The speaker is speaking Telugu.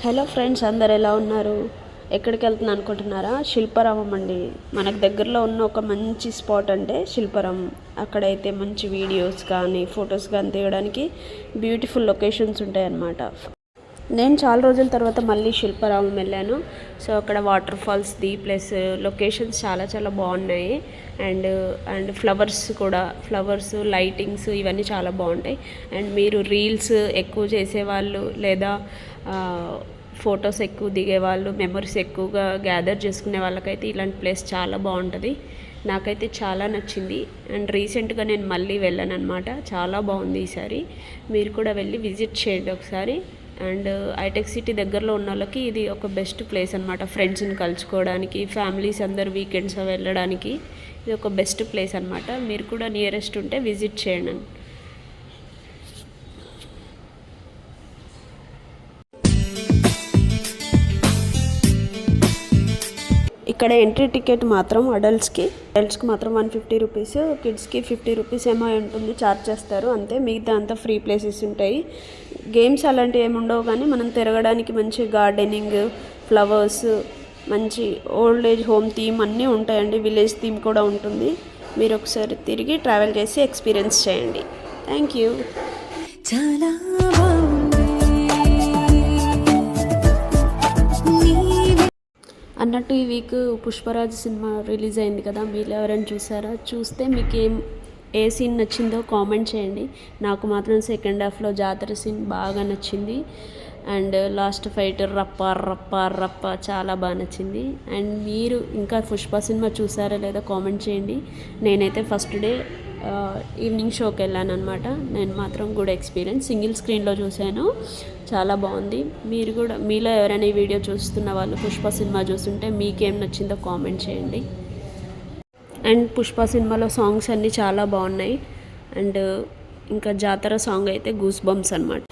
హలో ఫ్రెండ్స్ అందరు ఎలా ఉన్నారు? ఎక్కడికి వెళ్తున్నా అనుకుంటున్నారా? శిల్పారామం అండి. మనకు దగ్గరలో ఉన్న ఒక మంచి స్పాట్ అంటే శిల్పారామం. అక్కడైతే మంచి వీడియోస్ కానీ ఫొటోస్ కానీ తీయడానికి బ్యూటిఫుల్ లొకేషన్స్ ఉంటాయన్నమాట. నేను చాలా రోజుల తర్వాత మళ్ళీ శిల్పారామం వెళ్ళాను. సో అక్కడ వాటర్ ఫాల్స్ది ప్లస్ లొకేషన్స్ చాలా చాలా బాగున్నాయి. అండ్ అండ్ ఫ్లవర్స్ కూడా ఫ్లవర్స్ లైటింగ్స్ ఇవన్నీ చాలా బాగుంటాయి. అండ్ మీరు రీల్స్ ఎక్కువ చేసేవాళ్ళు లేదా ఫొటోస్ ఎక్కువ దిగేవాళ్ళు మెమరీస్ ఎక్కువగా గ్యాదర్ చేసుకునే వాళ్ళకైతే ఇలాంటి ప్లేస్ చాలా బాగుంటుంది. నాకైతే చాలా నచ్చింది. అండ్ రీసెంట్గా నేను మళ్ళీ వెళ్ళాను అనమాట చాలా బాగుంది ఈసారి మీరు కూడా వెళ్ళి విజిట్ చేయండి ఒకసారి. అండ్ హైటెక్ సిటీ దగ్గరలో ఉన్న వాళ్ళకి ఇది ఒక బెస్ట్ ప్లేస్ అనమాట ఫ్రెండ్స్ని కలుసుకోవడానికి ఫ్యామిలీస్ అందరు వీకెండ్స్ వెళ్ళడానికి ఇది ఒక బెస్ట్ ప్లేస్ అనమాట మీరు కూడా నియరెస్ట్ ఉంటే విజిట్ చేయండి. ఇక్కడ ఎంట్రీ టికెట్ మాత్రం అడల్ట్స్కి. అడల్ట్స్కి మాత్రం వన్ ఫిఫ్టీ రూపీస్ కిడ్స్కి ఫిఫ్టీ రూపీస్ ఏమో ఉంటుంది ఛార్జ్ చేస్తారు. అంతే మిగతా అంతా ఫ్రీ ప్లేసెస్ ఉంటాయి. గేమ్స్ అలాంటివి ఏమి ఉండవు కానీ మనం తిరగడానికి మంచి గార్డెనింగ్ ఫ్లవర్స్ మంచి ఓల్డ్ ఏజ్ హోమ్ థీమ్ అన్నీ ఉంటాయండి. విలేజ్ థీమ్ కూడా ఉంటుంది. మీరు ఒకసారి తిరిగి ట్రావెల్ చేసి ఎక్స్పీరియన్స్ చేయండి. Thank you. చాలా అన్నట్టు ఈ వీక్ పుష్పరాజ్ సినిమా రిలీజ్ అయింది కదా మీరు ఎవరైనా చూసారా? చూస్తే మీకు ఏం ఏ సీన్ నచ్చిందో కామెంట్ చేయండి. నాకు మాత్రం సెకండ్ హాఫ్లో జాతర సీన్ బాగా నచ్చింది. అండ్ లాస్ట్ ఫైట్ రప్ప రప్ప రప్ప చాలా బాగా నచ్చింది. అండ్ మీరు ఇంకా పుష్ప సినిమా చూసారా లేదా కామెంట్ చేయండి. నేనైతే ఫస్ట్ డే ఈవినింగ్ షోకి వెళ్ళాను అనమాట నేను మాత్రం గుడ్ ఎక్స్పీరియన్స్ సింగిల్ స్క్రీన్లో చూశాను. చాలా బాగుంది. మీరు కూడా మీలో ఎవరైనా ఈ వీడియో చూస్తున్న వాళ్ళు పుష్ప సినిమా చూస్తుంటే మీకేం నచ్చిందో కామెంట్ చేయండి. అండ్ పుష్ప సినిమాలో సాంగ్స్ అన్నీ చాలా బాగున్నాయి. అండ్ ఇంకా జాతర సాంగ్ అయితే గూస్ బంప్స్ అనమాట